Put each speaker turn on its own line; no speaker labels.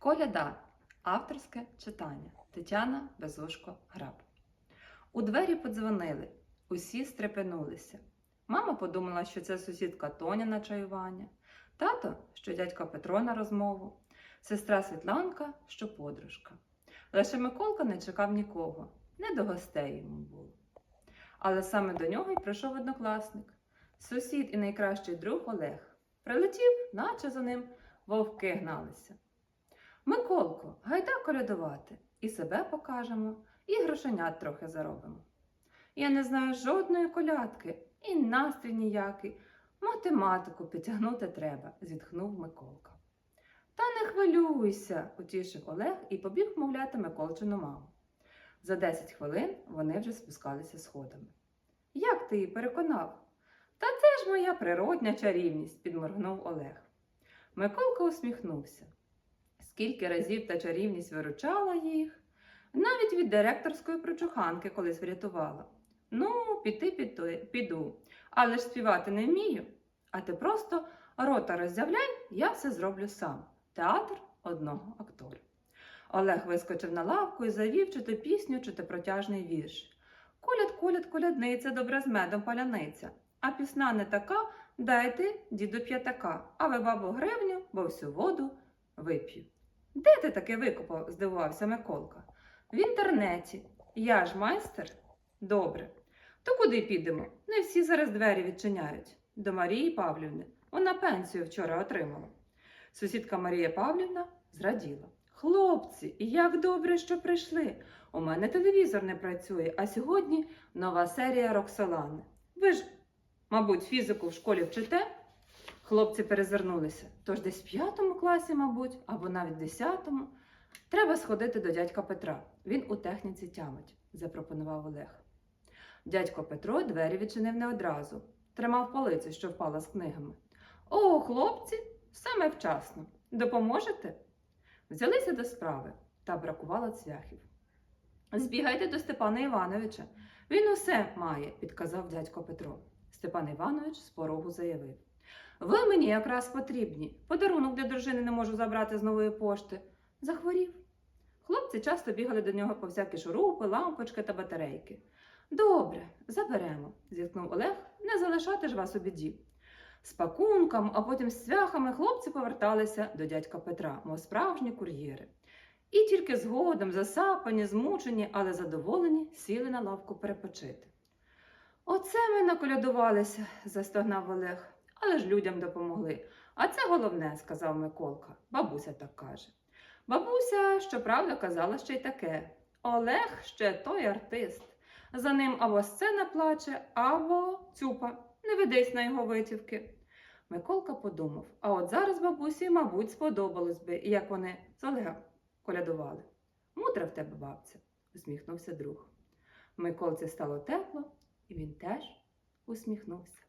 Коляда. Авторське читання. Тетяна Безушко Граб. У двері подзвонили. Усі стрепенулися. Мама подумала, що це сусідка Тоня на чаювання, тато, що дядька Петро на розмову, сестра Світланка, що подружка. Лише Миколка не чекав нікого, не до гостей йому було. Але саме до нього й прийшов однокласник, сусід і найкращий друг Олег. Прилетів, наче за ним вовки гналися. Миколко, гайда колядувати, і себе покажемо, і грошенят трохи заробимо. Я не знаю жодної колядки, і настрій ніякий. Математику підтягнути треба, зітхнув Миколка. Та не хвилюйся, утішив Олег і побіг мовляти Миколчину маму. За 10 хвилин вони вже спускалися сходами. Як ти її переконав? Та це ж моя природня чарівність, підморгнув Олег. Миколка усміхнувся. Скільки разів та чарівність виручала їх, навіть від директорської прочуханки колись врятувала. Ну, піти піду, піду, але ж співати не вмію. А ти просто рота роззявляй, я все зроблю сам. Театр одного актора. Олег вискочив на лавку і завів чи то пісню, чи то протяжний вірш. Коляд, коляд, колядниця, добра з медом паляниця. А пісна не така, дайте діду п'ятака, а ви бабу гривню, бо всю воду вип'ю. Де ти таке викопав? здивувався Миколка. В інтернеті. Я ж майстер? Добре. То куди підемо? Не всі зараз двері відчиняють. До Марії Павлівни. Вона пенсію вчора отримала. Сусідка Марія Павлівна зраділа. Хлопці, як добре, що прийшли. У мене телевізор не працює, а сьогодні нова серія Роксолани. Ви ж, мабуть, фізику в школі вчите? Хлопці перезирнулися. Тож десь в п'ятому класі, мабуть, або навіть десятому. Треба сходити до дядька Петра. Він у техніці тямить, запропонував Олег. Дядько Петро двері відчинив не одразу, тримав полицю, що впала з книгами. О, хлопці, саме вчасно. Допоможете? Взялися до справи, та бракувало цвяхів. Збігайте до Степана Івановича. Він усе має, підказав дядько Петро. Степан Іванович з порогу заявив. Ви мені якраз потрібні. Подарунок для дружини не можу забрати з нової пошти. Захворів. Хлопці часто бігали до нього по всякі шурупи, лампочки та батарейки. Добре, заберемо, зіткнув Олег, не залишати ж вас у біді. З пакунком, а потім з цвяхами хлопці поверталися до дядька Петра, мов справжні кур'єри. І тільки згодом, засапані, змучені, але задоволені, сіли на лавку перепочити. Оце ми наколядувалися, застогнав Олег, але ж людям допомогли. А це головне, сказав Миколка. Бабуся так каже. Бабуся, щоправда, казала ще й таке: Олег ще той артист. За ним або сцена плаче, або цюпа. Не ведись на його витівки. Миколка подумав, а от зараз бабусі, мабуть, сподобалось би, як вони з Олегом колядували. Мудра в тебе, бабця, усміхнувся друг. Миколці стало тепло, і він теж усміхнувся.